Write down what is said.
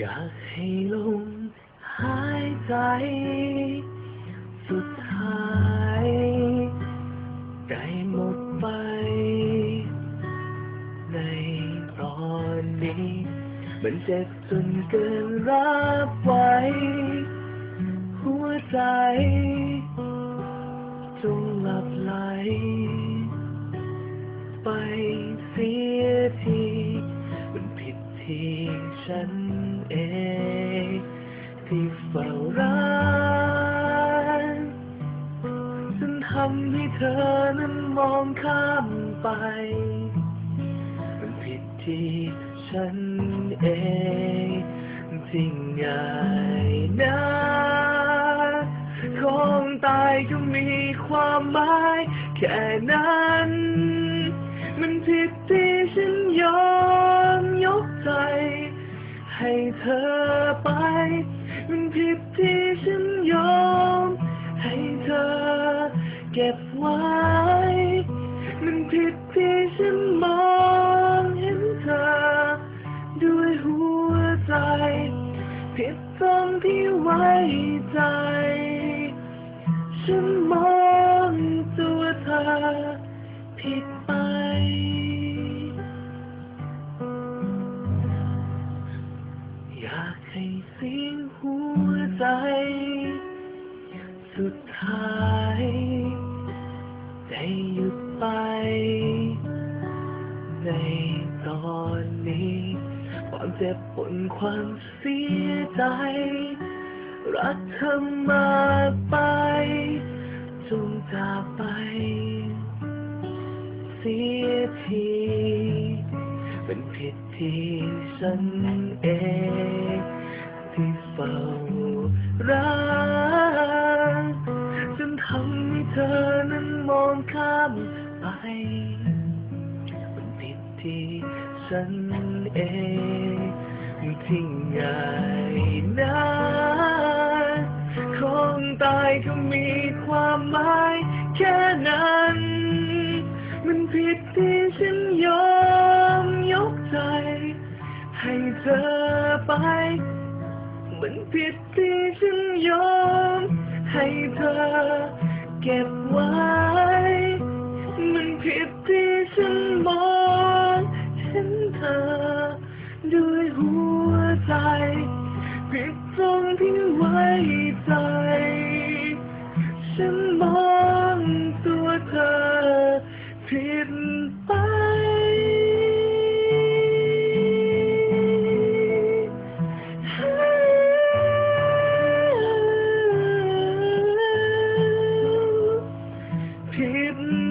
อยากให้ลมหายใจ สุดท้ายได้หมดไป ในตอนนี้ มันเจ็บจนเกินรับไว้ หัวใจ ฉันเอง ที่เฝ้ารักจนทำให้เธอนั้นมองข้ามไป มันผิดที่ฉันเองที่ง่ายนะของตายก็มีความหมายแค่นั้น มันผิดที่ฉันยอม ให้เธอไป มันผิดที่ฉันยอม ให้เธอเก็บไว้ มันผิดที่ฉันมองเห็นเธอ ด้วยหัวใจ ผิดตรงที่ไว้ใจ ฉันมองตัวเธอผิดไป ใจ สุดท้ายได้หยุดไป ในตอนนี้ ความเจ็บปวดความเสียใจ รักเธอมากไป จงจากไป เสียทีเป็นผิดที่ฉันเอง ที่เฝ้ารักจนทำให้เธอนั้นมองข้ามไป มันผิดที่ฉันเองที่ง่ายนะของตายก็มีความหมายแค่นั้น มันผิดที่ฉันยอมยกใจ ให้เธอไป มันผิดที่ฉันยอมให้เธอเก็บไว้ มันผิดที่ฉันมองเห็นเธอด้วยหัวใจผิดตรงที่ไว้ใจ ฉันมองตัวเธอผิดไป table